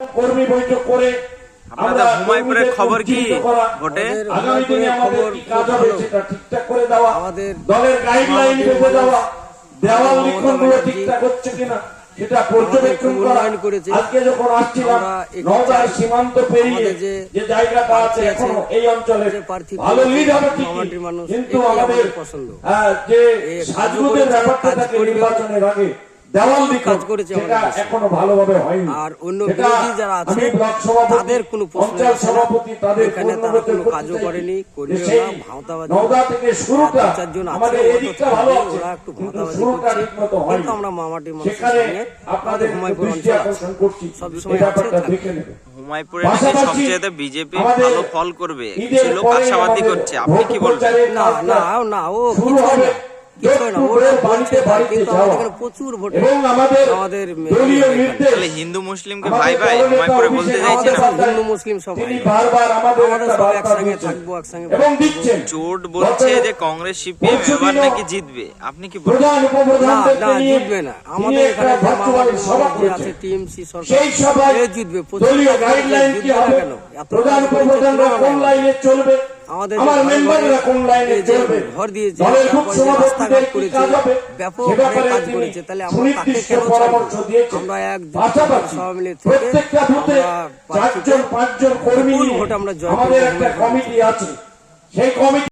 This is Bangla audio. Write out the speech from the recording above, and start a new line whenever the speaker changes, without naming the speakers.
কর্মী বৈঠক করে
আপনাদের হুমায়ুপুরের খবর কি?
আমাদের
আগামী দিনে আমাদের কি কাজ হবে সেটা ঠিকঠাক করে দেওয়া
আমাদের
দলের গাইডলাইন বেঁধে দেওয়া দেওয়াল
আমাদের লিখনগুলো
ঠিকঠাক হচ্ছে কিনা সেটা পর্যবেক্ষণ করা। আজকে যখন আসছিলাম
আমরা চাই।
সীমান্ত পেরিয়ে
যে
জায়গাটা আছে এখনও এই অঞ্চলে ভালো লিড হবে ঠিকই কিন্তু আমাদের যে সাজগুদের ব্যাপারটা থাকে নির্বাচনের আগে দেওয়াল
কাজ করেছে।
এখনও ভালোভাবে হয়নি।
আর অন্য বিরোধী যারা আছে, তাদের কোনো প্রশ্ন
সভাপতি তাদের
এখানে তারা কোনো কাজও করেনি,
যে
করবেও না, ভাওতাবাজি
নওগাঁ থেকে শুরুটা
চারজন
আমাদের
ওরা
এদিকটা ভালো আছে
ওরা একটু ভাওতাবাজি করছে। কিন্তু আমরা মামাটি মানুষের
সেখানে
সঙ্গে
আপনাদের
আমাদের হুমায়ুপুর অঞ্চল আছে।
আকর্ষণ করছি
সবসময়
এই
আছে,
সবচেয়ে বিজেপি ভালো ফল করবে। লোক আশাবাদী করছে। আপনি কি
ভোট
বলবেন
না না না ও কিছু না।
করে
প্রচুর ভোট
আমাদের
হিন্দু মুসলিমকে ভাই ভাই হুমায়পুরে বলতে
হিন্দু মুসলিম
আমাদের
সব একসঙ্গে থাকব, একসঙ্গে
জোট বলছে যে কংগ্রেস সিপিএম এবার নাকি জিতবে। আপনি কি বলবেন
না না জিতবে না। আমাদের এখানে যে আছে
করেছেন
টিএমসি সরকার।
সেই সভায়
এ জিতবে প্রচুর
দলীয়
লোক
গাইডলাইন কি
জিতবে না কেন? এত
প্রধান চলবে?
আমাদের
আমার মেম্বাররা কোন লাইনে চলবে?
ঘর দিয়েছে, রাস্তাঘাট করেছে, ব্যাপক কাজ করেছে, তাহলে আমরা তাকে কেন আমরা এক সবাই মিলে থেকে আমরা
পাঁচজন কর্মী নিয়ে
ভোট আমরা জয় করব
আমাদের একটা কমিটি আছে। সেই কমিটি